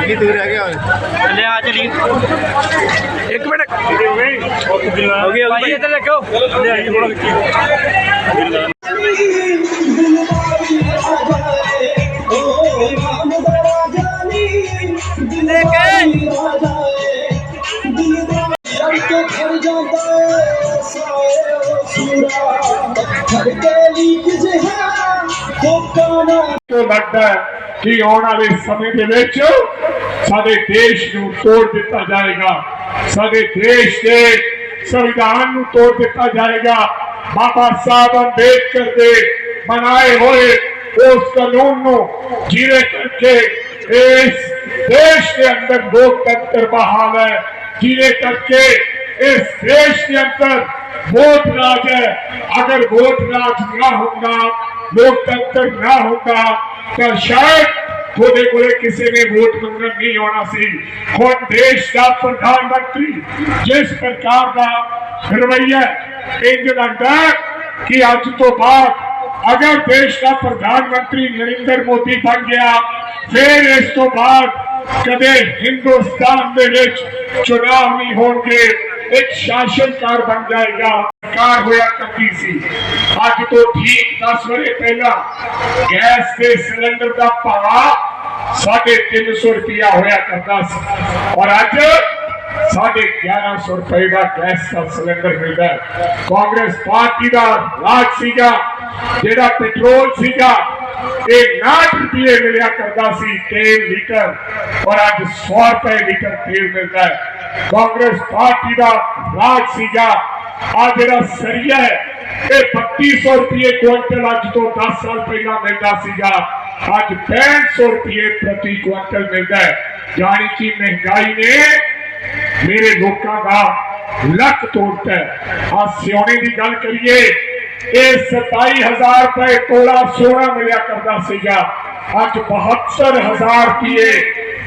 ਕੀ ਦੂਰ ਰਹਿ ਗਿਆ ਓਏ ਲੈ ਆ ਚਲੀ। ਇੱਕ ਮਿੰਟ। ਹੋ ਗਿਆ ਭਾਈ ਇੱਧਰ ਦੇਖੋ। ਤੋਂ ਲੱਗਦਾ ਹੈ ਕਿ ਆਉਣ ਵਾਲੇ ਸਮੇਂ ਦੇ ਵਿੱਚ ਸਾਡੇ ਦੇਸ਼ ਨੂੰ ਤੋੜ ਦਿੱਤਾ ਜਾਏਗਾ। ਸਾਡੇ ਦੇਸ਼ ਦੇ ਸੰਵਿਧਾਨ ਨੂੰ ਤੋੜ ਦਿੱਤਾ ਜਾਏਗਾ। ਬਾਬਾ ਸਾਹਿਬ ਅੰਬੇਦਕਰ ਦੇ ਬਣਾਏ ਹੋਏ ਉਸ ਕਾਨੂੰਨ ਨੂੰ ਜਿਹਦੇ ਕਰਕੇ ਇਸ ਦੇਸ਼ ਦੇ ਅੰਦਰ ਲੋਕਤੰਤਰ ਬਹਾਲ ਹੈ। ਜਿਹਦੇ ਕਰਕੇ ਇਸ ਦੇਸ਼ ਦੇ ਅੰਦਰ ਵੋਟ ਰਾਜ ਹੈ। ਅਗਰ ਵੋਟ ਰਾਜ ਨਾ ਹੁੰਦਾ, ਲੋਕਤੰਤਰ ਨਾ ਹੁੰਦਾ ਤਾਂ ਸ਼ਾਇਦ ਤੁਹਾਡੇ ਕੋਲੇ ਕਿਸੇ ਨੇ ਵੋਟ ਮੰਗਣ ਨਹੀਂ ਆਉਣਾ ਸੀ ਹੁਣ ਦੇਸ਼ ਦਾ ਪ੍ਰਧਾਨ ਮੰਤਰੀ ਜਿਸ ਪ੍ਰਕਾਰ ਦਾ ਰਵਈਆ ਇੰਜ ਲੱਗਦਾ ਹੈ ਕਿ ਅੱਜ ਤੋਂ ਬਾਅਦ ਅਗਰ ਦੇਸ਼ ਦਾ ਪ੍ਰਧਾਨ ਮੰਤਰੀ ਨਰਿੰਦਰ ਮੋਦੀ ਬਣ ਗਿਆ ਫਿਰ ਇਸ ਤੋਂ ਬਾਅਦ ਕਦੇ ਹਿੰਦੁਸਤਾਨ ਦੇ ਵਿੱਚ ਚੁਣਾਵ ਨਹੀਂ ਹੋਣਗੇ ਇੱਕ ਸ਼ਾਸਨਕਾਰ ਬਣ ਜਾਏਗਾ ਕਾਰ ਹੋਇਆ ਕਰਦੀ ਸੀ 10 ਵਰੇ ਪਹਿਲਾਂ ਗੈਸ ਦੇ ਸਿਲੰਡਰ ਦਾ ਭਾਅ ਸਾਢੇ 300 ਰੁਪਇਆ ਹੋਇਆ ਕਰਦਾ ਸੀ ਔਰ ਅੱਜ ਸਾਢੇ 1100 ਰੁਪਏ ਦਾ ਗੈਸ ਦਾ ਸਿਲੰਡਰ ਮਿਲਦਾ ਕਾਂਗਰਸ ਪਾਰਟੀ ਦਾ ਰਾਜ ਸੀਗਾ ਜਿਹੜਾ ਪੈਟਰੋਲ ਸੀਗਾ ਇਹ 60 ਰੁਪਏ ਮਿਲਿਆ ਕਰਦਾ ਸੀ ਤੇਲ ਲੀਟਰ ਔਰ ਅੱਜ 100 ਰੁਪਏ ਲੀਟਰ ਤੇਲ ਮਿਲਦਾ ਹੈ ਕਾਂਗਰਸ ਪਾਰਟੀ ਦਾ ਰਾਜ ਸੀਗਾ। ਆ ਜਿਹੜਾ ਸਰੀਆ ਹੈ, ਇਹ 3200 ਰੁਪਏ ਕੁਇੰਟਲ ਅੱਜ ਤੋਂ 10 ਸਾਲ ਪਹਿਲਾਂ ਮਿਲਦਾ ਸੀਗਾ। ਅੱਜ 6500 ਰੁਪਏ ਪ੍ਰਤੀ ਕੁਇੰਟਲ ਮਿਲਦਾ ਹੈ। ਯਾਨੀ ਕਿ ਮਹਿੰਗਾਈ ਨੇ ਮੇਰੇ ਲੋਕਾਂ ਦਾ ਲੱਕ ਤੋੜਤਾ ਆ ਸਿਉਣੇ ਦੀ ਗੱਲ ਕਰੀਏ, ਇਹ 27000 ਰੁਪਏ ਤੋਲਾ ਸੋਨਾ ਮਿਲਿਆ ਕਰਦਾ ਸੀਗਾ। ਅੱਜ 72000 ਰੁਪਏ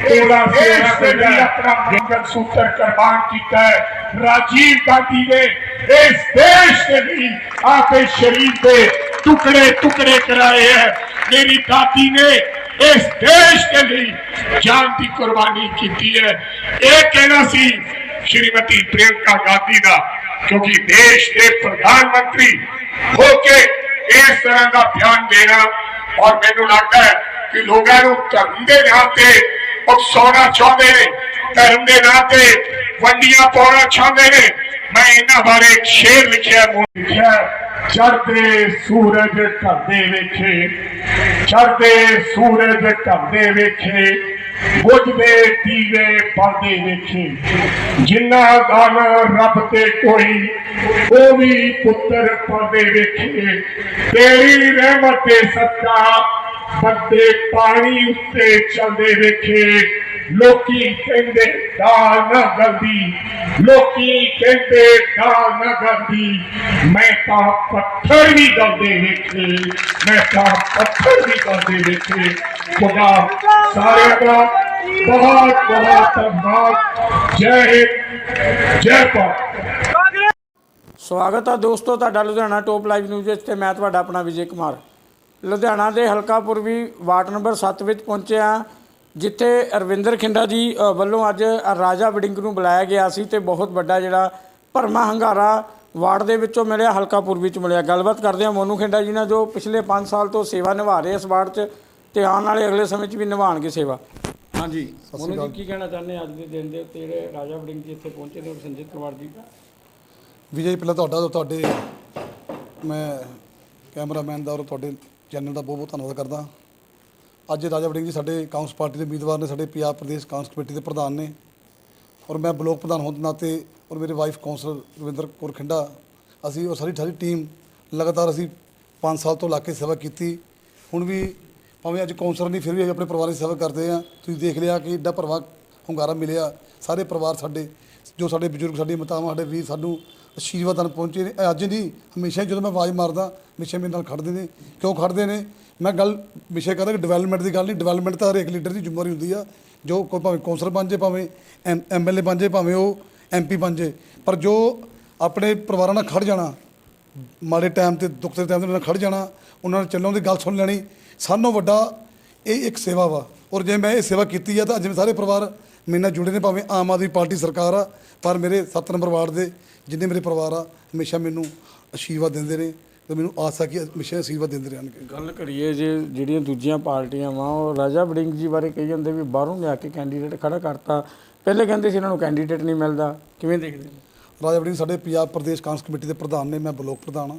ਤੋਲਾ ਸੋਨਾ ਮਿਲਿਆ ਆਪਣਾ ਜੰਗਲ ਸੂਤਰ ਕੁਰਬਾਨ ਕੀਤਾ ਹੈ ਰਾਜੀਵ ਗਾਂਧੀ ਨੇ ਇਸ ਦੇਸ਼ ਦੇ ਲਈ ਆਪੇ ਸ਼ਰੀਰ ਦੇ ਟੁਕੜੇ ਟੁਕੜੇ ਕਰਾਏ ਹੈ ਮੇਰੀ ਦਾਦੀ ਨੇ ਇਸ ਦੇਸ਼ ਦੇ ਲਈ ਜਾਨ ਦੀ ਕੁਰਬਾਨੀ ਕੀਤੀ ਹੈ ਇਹ ਕਹਿਣਾ ਸੀ ਸ਼੍ਰੀਮਤੀ ਪ੍ਰਿਯੰਕਾ ਗਾਂਧੀ ਦਾ ਕਿਉਂਕਿ ਦੇਸ਼ ਦੇ ਪ੍ਰਧਾਨ ਮੰਤਰੀ ਹੋ ਕੇ ਇਸ ਤਰ੍ਹਾਂ ਦਾ ਬਿਆਨ ਦੇਣਾ ਔਰ ਮੈਨੂੰ ਲੱਗਦਾ ਹੈ ਕਿ ਤੇ ਉਕਸਾਉਣਾ ਚਾਹੁੰਦੇ ਨੇ, ਧਰਮ ਦੇ ਨਾਂ ਤੇ ਵੰਡੀਆਂ ਪਾਉਣਾ ਚਾਹੁੰਦੇ ਨੇ। ਮੈਂ ਇਹਨਾਂ ਬਾਰੇ ਇੱਕ ਸ਼ੇਰ ਲਿਖਿਆ ਲਿਖਿਆ ਚੜ੍ਹਦੇ ਸੂਰਜ ਢਲਦੇ ਵੇਖੇ, ਚੜ੍ਹਦੇ ਸੂਰਜ ਢਲਦੇ ਵੇਖੇ ਬੁਝਦੇ ਦੀਵੇ ਪੜਦੇ ਵੇਖੇ। ਜਿਨ੍ਹਾਂ ਦਾ ਰੱਬ ਤੇ ਕੋਈ, ਉਹ ਵੀ ਪੁੱਤਰ ਪੜਦੇ ਵੇਖੇ। ਤੇਰੀ ਰਹਿਮਤ ਤੇ ਸਦਕਾ ਬੰਦੇ ਪਾਣੀ ਉੱਤੇ ਚੱਲਦੇ ਵੇਖੇ। ਲੋਕੀ ਕਹਿੰਦੇ ਦਾਲ ਨਾ ਗਲਦੀ ਲੋਕੀ ਕਹਿੰਦੇ ਦਾਲ ਨਾ ਗਲਦੀ ਮੈਂ ਤਾਂ ਪੱਥਰ ਵੀ ਗਲਦੇ ਵੇਖੇ। ਮੈਂ ਤਾਂ ਪੱਥਰ ਵੀ ਗਲਦੇ ਵੇਖੇ। ਖੁਦਾ ਸਾਰਿਆਂ ਦਾ ਬਹੁਤ ਬਹੁਤ ਧੰਨਵਾਦ। ਜੈ ਹਿੰਦ, ਜੈ ਭਾਰਤ। ਸਵਾਗਤ ਹੈ ਦੋਸਤੋ ਤੁਹਾਡਾ ਲੁਧਿਆਣਾ ਟੋਪ ਲਾਈਵ ਨਿਊਜ਼ ਵਿੱਚ ਤੇ ਮੈਂ ਤੁਹਾਡਾ ਆਪਣਾ ਵਿਜੇ ਕੁਮਾਰ। ਲੁਧਿਆਣਾ ਦੇ ਹਲਕਾ ਪੂਰਬੀ ਵਾਰਡ ਨੰਬਰ 7 ਵਿੱਚ ਪਹੁੰਚੇ ਹਾਂ ਜਿੱਥੇ ਅਰਵਿੰਦਰ ਖਿੰਡਾ ਜੀ ਵੱਲੋਂ ਅੱਜ ਰਾਜਾ ਵੜਿੰਗ ਨੂੰ ਬੁਲਾਇਆ ਗਿਆ ਸੀ ਤੇ ਬਹੁਤ ਵੱਡਾ ਜਿਹੜਾ ਭਰਮਾ ਹੰਗਾਰਾ ਵਾਰਡ ਦੇ ਵਿੱਚੋਂ ਮਿਲਿਆ ਹਲਕਾ ਪੂਰਬੀ ਚ ਮਿਲਿਆ। ਗੱਲਬਾਤ ਕਰਦੇ ਹਾਂ ਮੋਨੂ ਖਿੰਡਾ ਜੀ ਨਾਲ ਜੋ ਪਿਛਲੇ 5 ਸਾਲ ਤੋਂ ਸੇਵਾ ਨਿਭਾ ਰਹੇ ਇਸ ਵਾਰਡ 'ਚ ਤੇ ਆਉਣ ਵਾਲੇ ਅਗਲੇ ਸਮੇਂ 'ਚ ਵੀ ਨਿਭਾਉਣਗੇ ਸੇਵਾ। ਹਾਂਜੀ। ਮੋਨੂ ਜੀ ਕੀ ਕਹਿਣਾ ਚਾਹੁੰਦੇ ਅੱਜ ਦੇ ਦਿਨ ਦੇ ਉੱਤੇ ਜਿਹੜੇ ਰਾਜਾ ਵੜਿੰਗ ਜੀ ਇੱਥੇ ਪਹੁੰਚੇ ਨੇ ਸੰਜੀਤ ਕੁਮਾਰ ਜੀ? ਵਿਜੇ ਪਹਿਲਾਂ ਤੁਹਾਡਾ ਤੇ ਤੁਹਾਡੇ ਮੈਂ ਕੈਮਰਾਮੈਨ ਦਾ ਔਰ ਤੁਹਾਡੇ ਚੈਨਲ ਦਾ ਬਹੁਤ ਬਹੁਤ ਧੰਨਵਾਦ ਕਰਦਾ। ਅੱਜ ਰਾਜਾ ਵੜਿੰਗ ਜੀ ਸਾਡੇ ਕਾਂਗਰਸ ਪਾਰਟੀ ਦੇ ਉਮੀਦਵਾਰ ਨੇ, ਸਾਡੇ ਪੰਜਾਬ ਪ੍ਰਦੇਸ਼ ਕਾਂਗਰਸ ਕਮੇਟੀ ਦੇ ਪ੍ਰਧਾਨ ਨੇ। ਔਰ ਮੈਂ ਬਲੋਕ ਪ੍ਰਧਾਨ ਹੋਣ ਦੇ ਨਾਤੇ ਔਰ ਮੇਰੇ ਵਾਈਫ ਕੌਂਸਲਰ ਰਵਿੰਦਰ ਕੌਰ ਖਿੰਡਾ, ਅਸੀਂ ਔਰ ਸਾਰੀ ਸਾਰੀ ਟੀਮ ਲਗਾਤਾਰ ਅਸੀਂ 5 ਸਾਲ ਤੋਂ ਲਾ ਕੇ ਸੇਵਾ ਕੀਤੀ। ਹੁਣ ਵੀ ਭਾਵੇਂ ਅੱਜ ਕੌਂਸਲਰ ਨਹੀਂ, ਫਿਰ ਵੀ ਅਸੀਂ ਆਪਣੇ ਪਰਿਵਾਰ ਦੀ ਸੇਵਾ ਕਰਦੇ ਆ ਤੁਸੀਂ ਦੇਖ ਲਿਆ ਕਿ ਏਡਾ ਪਰਿਵਾਰ ਹੁੰਗਾਰਾ ਮਿਲਿਆ। ਸਾਰੇ ਪਰਿਵਾਰ ਸਾਡੇ, ਜੋ ਸਾਡੇ ਬਜ਼ੁਰਗ ਸਾਡੀ ਮਾਤਾਵਾਂ, ਸਾਡੇ ਵੀਰ ਸਾਨੂੰ ਆਸ਼ੀਰਵਾਦ ਨਾਲ ਪਹੁੰਚੇ ਨੇ। ਇਹ ਅੱਜ ਨਹੀਂ, ਹਮੇਸ਼ਾ ਹੀ ਜਦੋਂ ਮੈਂ ਆਵਾਜ਼ ਮਾਰਦਾ, ਹਮੇਸ਼ਾ ਮੇਰੇ ਨਾਲ ਖੜਦੇ ਨੇ। ਕਿਉਂ ਖੜਦੇ ਨੇ? ਮੈਂ ਗੱਲ ਵਿਸ਼ੇ ਕਰਦਾ ਕਿ ਡਿਵੈਲਪਮੈਂਟ ਦੀ ਗੱਲ ਨਹੀਂ ਡਿਵੈਲਪਮੈਂਟ ਤਾਂ ਹਰੇਕ ਲੀਡਰ ਦੀ ਜ਼ਿੰਮੇਵਾਰੀ ਹੁੰਦੀ ਆ। ਜੋ ਕੋਈ ਭਾਵੇਂ ਕੌਂਸਲਰ ਬਣ ਜੇ ਭਾਵੇਂ ਐਮਐਲਏ ਬਣ ਜੇ ਭਾਵੇਂ ਉਹ ਐਮਪੀ ਬਣ ਜੇ ਪਰ ਜੋ ਆਪਣੇ ਪਰਿਵਾਰਾਂ ਨਾਲ ਖੜ ਜਾਣਾ, ਮਾੜੇ ਟਾਈਮ ਤੇ ਦੁੱਖ ਦੇ ਟਾਈਮ ਤੇ ਉਹਨਾਂ ਨਾਲ ਖੜ ਜਾਣਾ, ਉਹਨਾਂ ਨਾਲ ਚੱਲਣ ਦੀ ਗੱਲ ਸੁਣ ਲੈਣੀ ਸਾਨੋਂ ਵੱਡਾ ਇਹ ਇੱਕ ਸੇਵਾ ਵਾ। ਔਰ ਜੇ ਮੈਂ ਇਹ ਸੇਵਾ ਕੀਤੀ ਆ, ਤਾਂ ਅੱਜ ਮੇਰੇ ਸਾਰੇ ਪਰਿਵਾਰ ਮੇਰੇ ਨਾਲ ਜੁੜੇ ਨੇ, ਭਾਵੇਂ ਆਮ ਆਦਮੀ ਪਾਰਟੀ ਸਰਕਾਰ ਆ, ਪਰ ਮੇਰੇ 7 ਨੰਬਰ ਵਾਰਡ ਦੇ ਜਿੰਨੇ ਮੇਰੇ ਪਰਿਵਾਰ ਆ ਹਮੇਸ਼ਾ ਮੈਨੂੰ ਆਸ਼ੀਰਵਾਦ ਦਿੰਦੇ ਨੇ ਤੇ ਮੈਨੂੰ ਆਸ ਆ ਕਿ ਹਮੇਸ਼ਾ ਆਸ਼ੀਰਵਾਦ ਦਿੰਦੇ ਰਹਿਣਗੇ। ਗੱਲ ਕਰੀਏ ਜੇ ਜਿਹੜੀਆਂ ਦੂਜੀਆਂ ਪਾਰਟੀਆਂ ਵਾ ਉਹ ਰਾਜਾ ਵੜਿੰਗ ਜੀ ਬਾਰੇ ਕਹੀ ਜਾਂਦੇ ਵੀ ਬਾਹਰੋਂ ਲਿਆ ਕੇ ਕੈਂਡੀਡੇਟ ਖੜਾ ਕਰਤਾ। ਪਹਿਲੇ ਕਹਿੰਦੇ ਸੀ ਇਹਨਾਂ ਨੂੰ ਕੈਂਡੀਡੇਟ ਨਹੀਂ ਮਿਲਦਾ। ਕਿਵੇਂ ਦੇਖਦੇ ਰਾਜਾ ਵੜਿੰਗ ਸਾਡੇ ਪੰਜਾਬ ਪ੍ਰਦੇਸ਼ ਕਾਂਗਰਸ ਕਮੇਟੀ ਦੇ ਪ੍ਰਧਾਨ ਨੇ ਮੈਂ ਬਲਾਕ ਪ੍ਰਧਾਨ ਆ।